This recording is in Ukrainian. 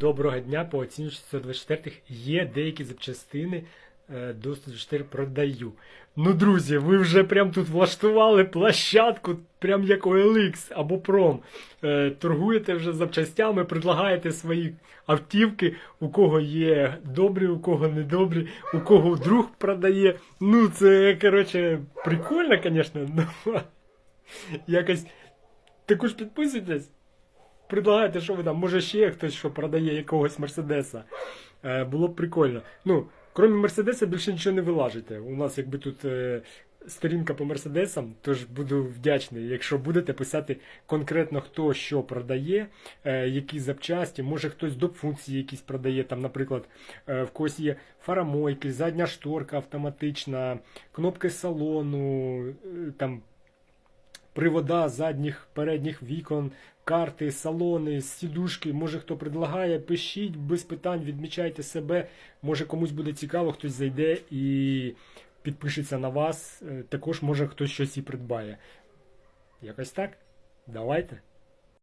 Доброго дня, по оцінювачу 124 є деякі запчастини е, до 124 продаю. Ну, друзі, ви вже прям тут влаштували площадку, прям як OLX або Пром. Е, торгуєте вже запчастями, предлагаєте свої автівки, у кого є добрі, у кого не добрі, у кого друг продає. Ну, це, коротше, прикольно, звісно, но якось також підписуйтесь. Предлагайте, що ви там, може ще хтось що продає якогось Мерседеса. Е, було б прикольно. Ну, крім Мерседеса, більше нічого не вилажите. У нас якби тут е, сторінка по Мерседесам, тож буду вдячний, якщо будете писати конкретно хто що продає, е, які запчасті, може хтось доп. функції якісь продає. Там, наприклад, е, в когось є фарамойки, задня шторка автоматична, кнопки салону, е, там привода задніх передніх вікон, карти, салони, сідушки. Може хто предлагає, пишіть без питань, відмічайте себе. Може комусь буде цікаво, хтось зайде і підпишеться на вас. Е, Також може хтось щось і придбає. Якось так. Давайте.